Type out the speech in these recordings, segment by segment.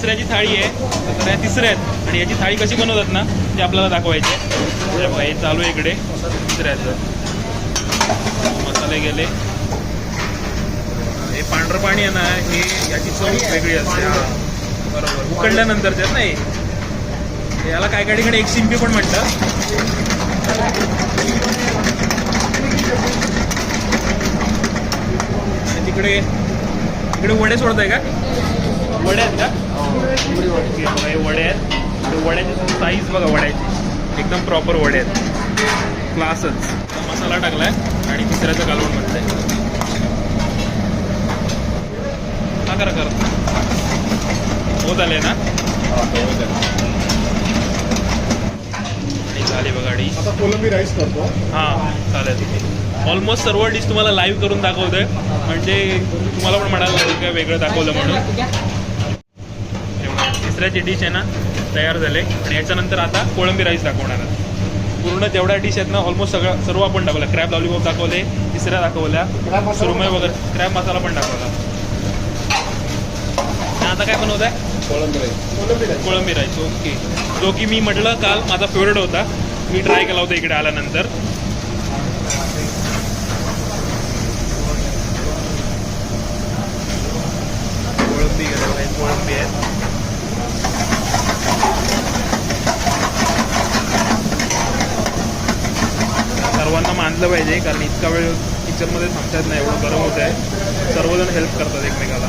तिसऱ्याची थाळी आहे. तर या तिसऱ्या आहेत आणि याची थाळी कशी बनवतात ना ते आपल्याला दाखवायची. आहे बघा हे चालू आहे इकडे. तिसऱ्याचं. मसाले गेले. हे पांढरं पाणी आहे ना हे याची चव वेगळी असते. बरोबर. उकडल्यानंतर त्यात नाही याला काय काय ठिकाणी एक शिंपी पण म्हणतात आणि तिकडे तिकडे वडे सोडताय का? वडे आहेत का? हे वडे आहेत. वड्याची साईज बघा वड्याची. एकदम प्रॉपर वडे आहेत. क्लासच मसाला टाकलाय आणि तिसऱ्याचं कालवण म्हणतंय. हा करा करा. होत आले ना? आणि झाली बघा आता कोलंबी राईस करतो. हां चालेल. ऑलमोस्ट सर्व डिश तुम्हाला लाईव्ह करून दाखवतोय. म्हणजे तुम्हाला पण म्हणायला लागेल काय वेगळं दाखवलं म्हणून. एवढं. तिसऱ्याची डिश आहे ना तयार झाले. आणि याच्यानंतर आता कोळंबी राईस दाखवणार आहे. पूर्ण जेवढ्या डिश आहेत ना ऑलमोस्ट सगळं सर्व आपण दाखवलं. क्रॅब लॉलीपॉप दाखवले तिसऱ्या दाखवल्या. पण वगैरे क्रॅब मसाला पण दाखवला. आणि आता काय बनवत आहे? कोलंबी राईस कोळंबी राईस ओके जो की मी म्हटलं काल माझा फेवरेट होता. मी ट्राय केला होता इकडे आल्यानंतर कोळंबी गेलं आहे कोळंबी आहे घेतलं पाहिजे कारण इतका वेळ किचनमध्ये थांबतात नाही एवढं गरम होत आहे. सर्वजण हेल्प करतात एकमेकाला.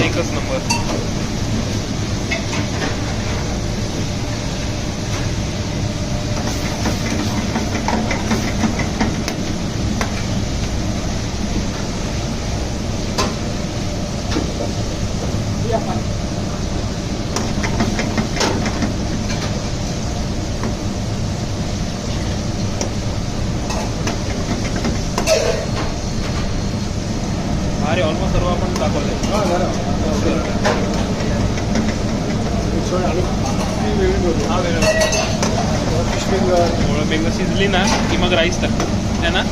एकच नंबर अरे ऑलमोस्ट सर्व आपण दाखवलंय हा झालं मिसळ आणि ती वेगळी होती हा वेगळं फिश फिंगर मुळं एकदा शिजली ना की मग राईस टाक. है ना?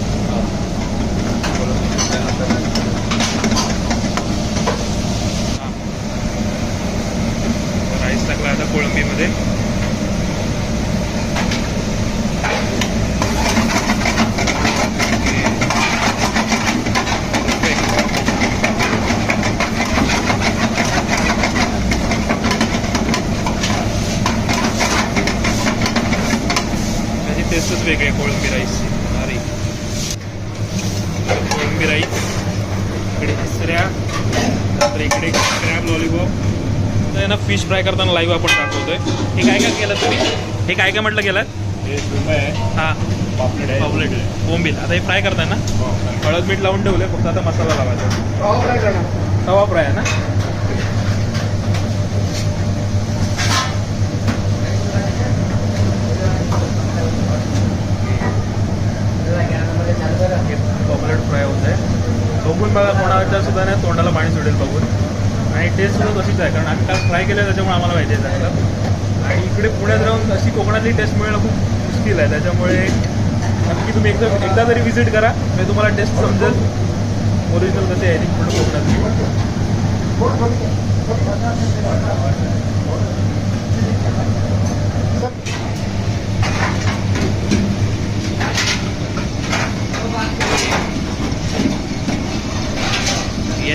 राईस टाकला आता कोळंबीमध्ये. टेस्टच वेगळी आहे कोळंबी राईसची अरे कोळंबी राईस. इकडे तिसऱ्या नंतर इकडे क्रॅब लॉलीपॉप तर ना फिश फ्राय करताना लाईव्ह आपण दाखवतोय. हे काय काय केलं तुम्ही? हे काय काय म्हटलं केलं हे आहे. हां. पापलेट आहे. पॉपलेट. बोंबील आता हे फ्राय करताय ना? हो. हळद मीठ लावून ठेवले फक्त आता मसाला लावायचा. पाव फ्राय करणार. तवा फ्राय आहे ना पॉपलेट फ्राय होत आहे बघून बघा कोणाच्या सुद्धा नाही तोंडाला पाणी सुटेल बघून. आणि टेस्ट सुद्धा तशीच आहे कारण आम्ही काल फ्राय केलं त्याच्यामुळे आम्हाला माहिती आहे चांगलं. आणि इकडे पुण्यात राहून अशी कोकणातली टेस्ट मिळणं खूप मुश्किल आहे त्याच्यामुळे नक्की तुम्ही एकदा एकदा तरी व्हिजिट करा. म्हणजे तुम्हाला टेस्ट समजेल. ओरिजिनल कसे आहे ती पूर्ण कोकणातली.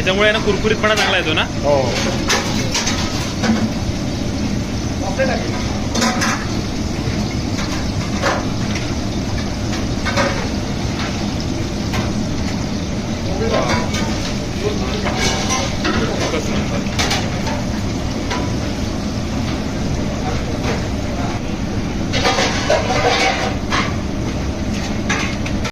याच्यामुळे ना कुरकुरीतपणा चांगला येतो ना? हो.